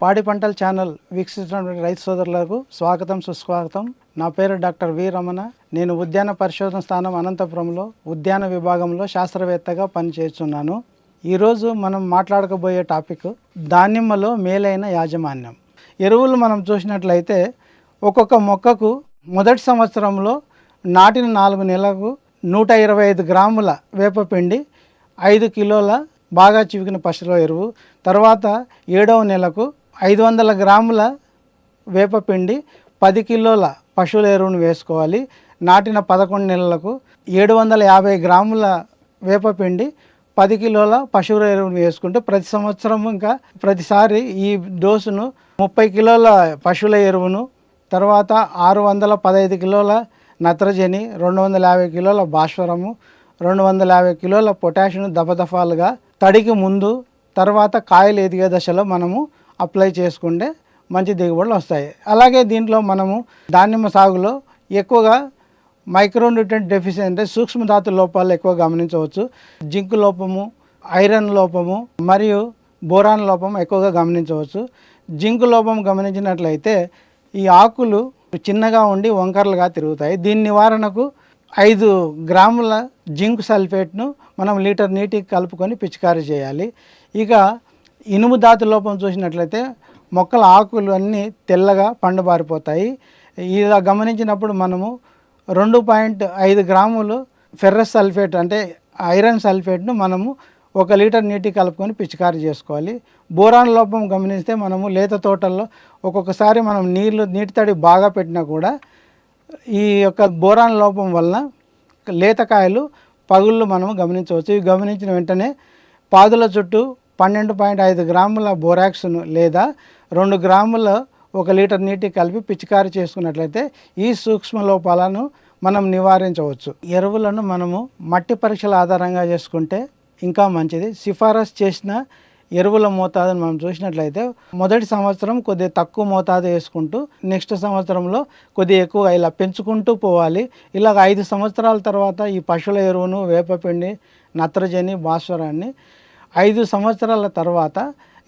పాడి పంటల ఛానల్ వీక్షిస్తున్నటువంటి రైతు సోదరులకు స్వాగతం సుస్వాగతం. నా పేరు డాక్టర్ వి రమణ. నేను ఉద్యాన పరిశోధన స్థానం అనంతపురంలో ఉద్యాన విభాగంలో శాస్త్రవేత్తగా పనిచేస్తున్నాను. ఈరోజు మనం మాట్లాడకబోయే టాపిక్ దానిమ్మలో మేలైన యాజమాన్యం. ఎరువులు మనం చూసినట్లయితే ఒక్కొక్క మొక్కకు మొదటి సంవత్సరంలో నాటిన నాలుగు నెలలకు నూట ఇరవై ఐదు గ్రాముల వేపపిండి ఐదు కిలోల బాగా చివికిన పశువుల ఎరువు తర్వాత ఏడవ నెలకు ఐదు వందల గ్రాముల వేపపిండి పది కిలోల పశువుల ఎరువును వేసుకోవాలి. నాటిన పదకొండు నెలలకు ఏడు వందల యాభై గ్రాముల వేపపిండి పది కిలోల పశువుల ఎరువును వేసుకుంటూ ప్రతి సంవత్సరం ఇంకా ప్రతిసారి ఈ డోసును ముప్పై కిలోల పశువుల ఎరువును తర్వాత ఆరు వందల పదహైదు కిలోల నత్రజని రెండు వందల యాభై కిలోల భాస్వరము రెండు వందల యాభై కిలోల పొటాషియం దఫదఫాలుగా తడికి ముందు తర్వాత కాయలు ఎదిగే దశలో మనము అప్లై చేసుకుంటే మంచి దిగుబడులు వస్తాయి. అలాగే దీంట్లో మనము దానిమ్మ సాగులో ఎక్కువగా మైక్రోన్యూట్రెంట్ డెఫిషియన్ అంటే సూక్ష్మధాతు లోపాలు ఎక్కువ గమనించవచ్చు. జింక్ లోపము ఐరన్ లోపము మరియు బోరాన్ లోపం ఎక్కువగా గమనించవచ్చు. జింక్ లోపం గమనించినట్లయితే ఈ ఆకులు చిన్నగా ఉండి వంకరలుగా తిరుగుతాయి. దీని నివారణకు ఐదు గ్రాముల జింక్ సల్ఫేట్ను మనం లీటర్ నీటికి కలుపుకొని పిచికారీ చేయాలి. ఇక ఇనుము ధాతు లోపం చూసినట్లయితే మొక్కల ఆకులు అన్నీ తెల్లగా పండుబారిపోతాయి. ఇలా గమనించినప్పుడు మనము రెండు పాయింట్ ఐదు గ్రాములు ఫెర్రస్ సల్ఫేట్ అంటే ఐరన్ సల్ఫేట్ను మనము ఒక లీటర్ నీటి కలుపుకొని పిచికారీ చేసుకోవాలి. బోరాన్ లోపం గమనిస్తే మనము లేత తోటల్లో ఒక్కొక్కసారి మనం నీళ్ళు నీటి తడి బాగా పెట్టినా కూడా ఈ యొక్క బోరాన్ లోపం వలన లేతకాయలు పగుళ్ళు మనం గమనించవచ్చు. ఇవి గమనించిన వెంటనే పాదుల చుట్టూ పన్నెండు పాయింట్ ఐదు గ్రాముల బోరాక్స్ను లేదా రెండు గ్రాముల ఒక లీటర్ నీటి కలిపి పిచికారీ చేసుకున్నట్లయితే ఈ సూక్ష్మ లోపాలను మనం నివారించవచ్చు. ఎరువులను మనము మట్టి పరీక్షల ఆధారంగా చేసుకుంటే ఇంకా మంచిది. సిఫారసు చేసిన ఎరువుల మోతాదును మనం చూసినట్లయితే మొదటి సంవత్సరం కొద్దిగా తక్కువ మోతాదు వేసుకుంటూ నెక్స్ట్ సంవత్సరంలో కొద్దిగా ఎక్కువ ఇలా పెంచుకుంటూ పోవాలి. ఇలాగ ఐదు సంవత్సరాల తర్వాత ఈ పశువుల ఎరువును వేపపిండి నత్రజని భాస్వరాన్ని ఐదు సంవత్సరాల తర్వాత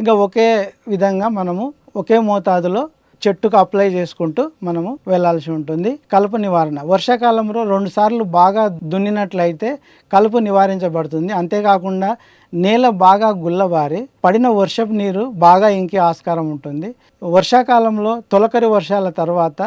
ఇంకా ఒకే విధంగా మనము ఒకే మోతాదులో చెట్టుకు అప్లై చేసుకుంటూ మనము వెళ్ళాల్సి ఉంటుంది. కలుపు నివారణ. వర్షాకాలంలో రెండు సార్లు బాగా దున్నినట్లయితే కలుపు నివారించబడుతుంది. అంతేకాకుండా నేల బాగా గుల్లబారి పడిన వర్షపు నీరు బాగా ఇంకే ఆస్కారం ఉంటుంది. వర్షాకాలంలో తొలకరి వర్షాల తర్వాత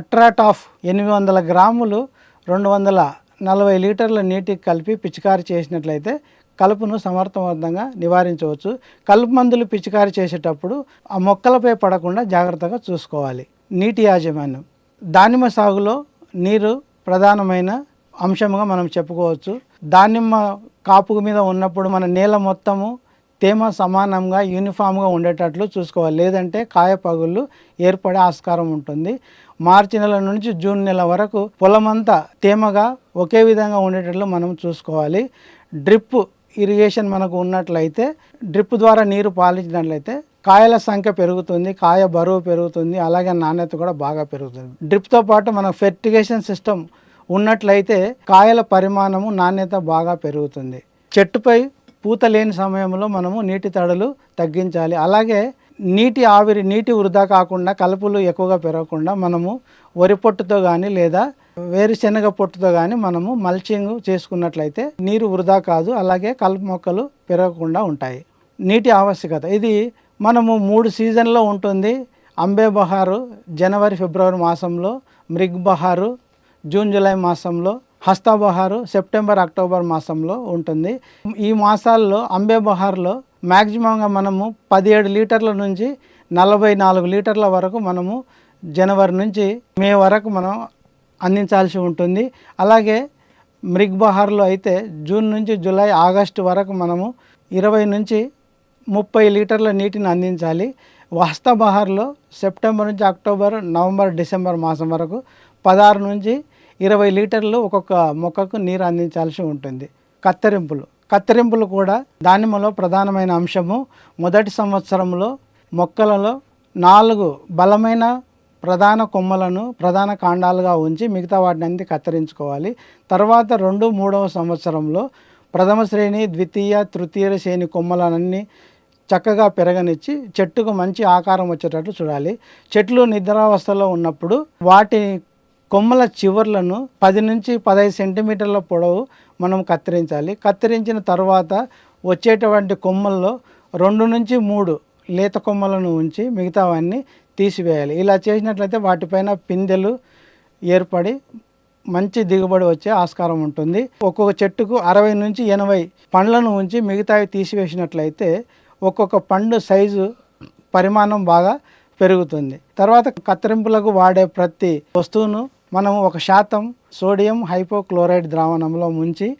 అట్రాటాఫ్ ఎనిమిది వందల గ్రాములు రెండు వందల నలభై లీటర్ల నీటికి కలిపి పిచికారి చేసినట్లయితే కలుపును సమర్థవంతంగా నివారించవచ్చు. కలుపు మందులు పిచికారి చేసేటప్పుడు ఆ మొక్కలపై పడకుండా జాగ్రత్తగా చూసుకోవాలి. నీటి యాజమాన్యం. దానిమ్మ సాగులో నీరు ప్రధానమైన అంశంగా మనం చెప్పుకోవచ్చు. దానిమ్మ కాపు మీద ఉన్నప్పుడు మన నేల మొత్తము తేమ సమానంగా యూనిఫామ్గా ఉండేటట్లు చూసుకోవాలి. లేదంటే కాయ పగుళ్ళు ఏర్పడే ఆస్కారం ఉంటుంది. మార్చి నెల నుంచి జూన్ నెల వరకు పొలమంతా తేమగా ఒకే విధంగా ఉండేటట్లు మనం చూసుకోవాలి. డ్రిప్ ఇరిగేషన్ మనకు ఉన్నట్లయితే డ్రిప్ ద్వారా నీరు పాలించినట్లయితే కాయల సంఖ్య పెరుగుతుంది కాయ బరువు పెరుగుతుంది అలాగే నాణ్యత కూడా బాగా పెరుగుతుంది. డ్రిప్తో పాటు మన ఫెర్టిగేషన్ సిస్టమ్ ఉన్నట్లయితే కాయల పరిమాణము నాణ్యత బాగా పెరుగుతుంది. చెట్టుపై పూత లేని సమయంలో మనము నీటి తడలు తగ్గించాలి. అలాగే నీటి ఆవిరి నీటి వృధా కాకుండా కలుపులు ఎక్కువగా పెరగకుండా మనము వరి పొట్టుతో కానీ లేదా వేరుశనగ పొట్టుతో కానీ మనము మల్చింగ్ చేసుకున్నట్లయితే నీరు వృధా కాదు అలాగే కలుపు మొక్కలు పెరగకుండా ఉంటాయి. నీటి ఆవశ్యకత. ఇది మనము మూడు సీజన్లో ఉంటుంది. అంబే బహారు జనవరి ఫిబ్రవరి మాసంలో మృగ్ బహారు జూన్ జూలై మాసంలో హస్తా బహారు సెప్టెంబర్ అక్టోబర్ మాసంలో ఉంటుంది. ఈ మాసాల్లో అంబే బహార్లో మ్యాక్సిమంగా మనము పదిహేడు లీటర్ల నుంచి నలభై నాలుగు లీటర్ల వరకు మనము జనవరి నుంచి మే వరకు మనం అందించాల్సి ఉంటుంది. అలాగే మృగ్ బహార్లో అయితే జూన్ నుంచి జూలై ఆగస్టు వరకు మనము ఇరవై నుంచి ముప్పై లీటర్ల నీటిని అందించాలి. వస్తా బహార్లో సెప్టెంబర్ నుంచి అక్టోబర్ నవంబర్ డిసెంబర్ మాసం వరకు పదహారు నుంచి ఇరవై లీటర్లు ఒక్కొక్క మొక్కకు నీరు అందించాల్సి ఉంటుంది. కత్తిరింపులు. కత్తిరింపులు కూడా దానిమ్మలో ప్రధానమైన అంశము. మొదటి సంవత్సరంలో మొక్కలలో నాలుగు బలమైన ప్రధాన కొమ్మలను ప్రధాన కాండాలుగా ఉంచి మిగతా వాటిని అన్ని కత్తిరించుకోవాలి. తర్వాత రెండు మూడవ సంవత్సరంలో ప్రథమ శ్రేణి ద్వితీయ తృతీయ శ్రేణి కొమ్మలన్నీ చక్కగా పెరగనిచ్చి చెట్టుకు మంచి ఆకారం వచ్చేటట్లు చూడాలి. చెట్లు నిద్రావస్థలో ఉన్నప్పుడు వాటి కొమ్మల చివర్లను పది నుంచి పదహైదు సెంటీమీటర్ల పొడవు మనం కత్తిరించాలి. కత్తిరించిన తర్వాత వచ్చేటువంటి కొమ్మల్లో రెండు నుంచి మూడు లేత కొమ్మలను ఉంచి మిగతావన్నీ తీసివేయాలి. ఇలా చేసినట్లయితే వాటిపైన పిందెలు ఏర్పడి మంచి దిగుబడి వచ్చే ఆస్కారం ఉంటుంది. ఒక్కొక్క చెట్టుకు అరవై నుంచి ఎనభై పండ్లను ఉంచి మిగతావి తీసివేసినట్లయితే ఒక్కొక్క పండు సైజు పరిమాణం బాగా పెరుగుతుంది. తర్వాత కత్తిరింపులకు వాడే ప్రతి వస్తువును మనం ఒక శాతం సోడియం హైపోక్లోరైడ్ ద్రావణంలో ముంచి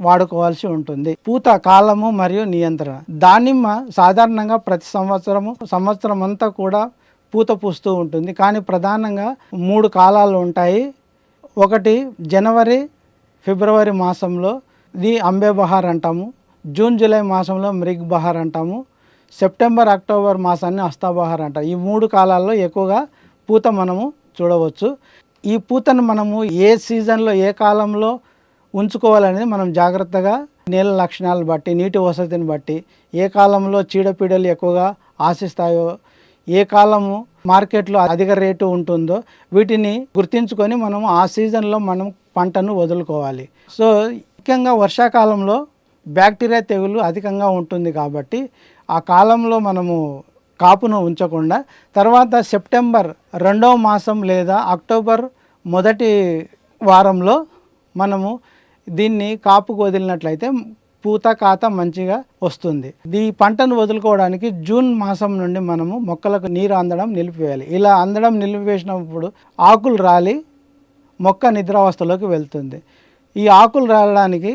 వాడుకోవాల్సి ఉంటుంది. పూత కాలము మరియు నియంత్రణ. దానిమ్మ సాధారణంగా ప్రతి సంవత్సరము సంవత్సరం అంతా కూడా పూత పూస్తూ ఉంటుంది. కానీ ప్రధానంగా మూడు కాలాలు ఉంటాయి. ఒకటి జనవరి ఫిబ్రవరి మాసంలో ఇది అంబే బహార్ అంటాము. జూన్ జూలై మాసంలో మృగ్ బహార్ అంటాము. సెప్టెంబర్ అక్టోబర్ మాసాన్ని అస్తాబహార్ అంటారు. ఈ మూడు కాలాల్లో ఎక్కువగా పూత మనము చూడవచ్చు. ఈ పూతను మనము ఏ సీజన్లో ఏ కాలంలో ఉంచుకోవాలనేది మనం జాగ్రత్తగా నీళ్ళ లక్షణాలను బట్టి నీటి వసతిని బట్టి ఏ కాలంలో చీడపీడలు ఎక్కువగా ఆశిస్తాయో ఏ కాలము మార్కెట్లో అధిక రేటు ఉంటుందో వీటిని గుర్తించుకొని మనం ఆ సీజన్లో మనం పంటను వదులుకోవాలి. సో ముఖ్యంగా వర్షాకాలంలో బ్యాక్టీరియా తెగులు అధికంగా ఉంటుంది కాబట్టి ఆ కాలంలో మనము కాపును ఉంచకుండా తర్వాత సెప్టెంబర్ రెండవ మాసం లేదా అక్టోబర్ మొదటి వారంలో మనము దీన్ని కాపుకు వదిలినట్లయితే పూత కాత మంచిగా వస్తుంది. ఈ పంటను వదులుకోవడానికి జూన్ మాసం నుండి మనము మొక్కలకు నీరు అందడం నిలిపివేయాలి. ఇలా అందడం నిలిపివేసినప్పుడు ఆకులు రాలి మొక్క నిద్రావస్థలోకి వెళ్తుంది. ఈ ఆకులు రాలడానికి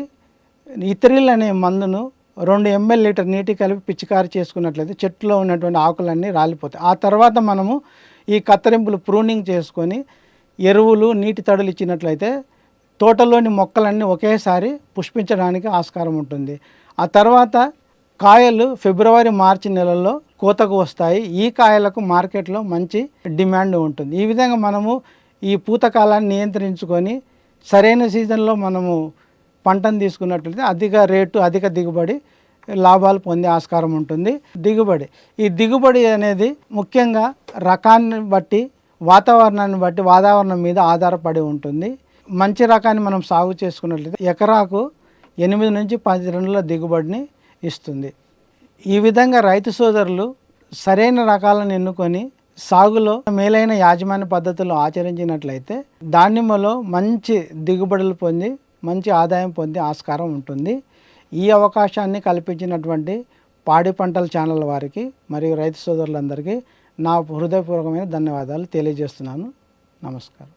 ఇత్రిల్ అనే మందును రెండు ఎంఎల్ లీటర్ నీటి కలిపి పిచికారి చేసుకున్నట్లయితే చెట్టులో ఉన్నటువంటి ఆకులన్నీ రాలిపోతాయి. ఆ తర్వాత మనము ఈ కత్తిరింపులు ప్రూనింగ్ చేసుకొని ఎరువులు నీటి తడులు ఇచ్చినట్లయితే తోటలోని మొక్కలన్నీ ఒకేసారి పుష్పించడానికి ఆస్కారం ఉంటుంది. ఆ తర్వాత కాయలు ఫిబ్రవరి మార్చి నెలల్లో కోతకు వస్తాయి. ఈ కాయలకు మార్కెట్లో మంచి డిమాండ్ ఉంటుంది. ఈ విధంగా మనము ఈ పూత కాలాన్ని నియంత్రించుకొని సరైన సీజన్లో మనము పంటను తీసుకున్నట్లయితే అధిక రేటు అధిక దిగుబడి లాభాలు పొందే ఆస్కారం ఉంటుంది. దిగుబడి. ఈ దిగుబడి అనేది ముఖ్యంగా రకాన్ని బట్టి వాతావరణాన్ని బట్టి వాతావరణం మీద ఆధారపడి ఉంటుంది. మంచి రకాన్ని మనం సాగు చేసుకున్నట్లయితే ఎకరాకు ఎనిమిది నుంచి పది టన్నుల దిగుబడిని ఇస్తుంది. ఈ విధంగా రైతు సోదరులు సరైన రకాలను ఎన్నుకొని సాగులో మేలైన యాజమాన్య పద్ధతులు ఆచరించినట్లయితే దానిమ్మలో మంచి దిగుబడులు పొంది మంచి ఆదాయం పొందే ఆస్కారం ఉంటుంది. ఈ అవకాశాన్ని కల్పించినటువంటి పాడి పంటల ఛానల్ వారికి మరియు రైతు సోదరులందరికీ నా హృదయపూర్వకమైన ధన్యవాదాలు తెలియజేస్తున్నాను. నమస్కారం.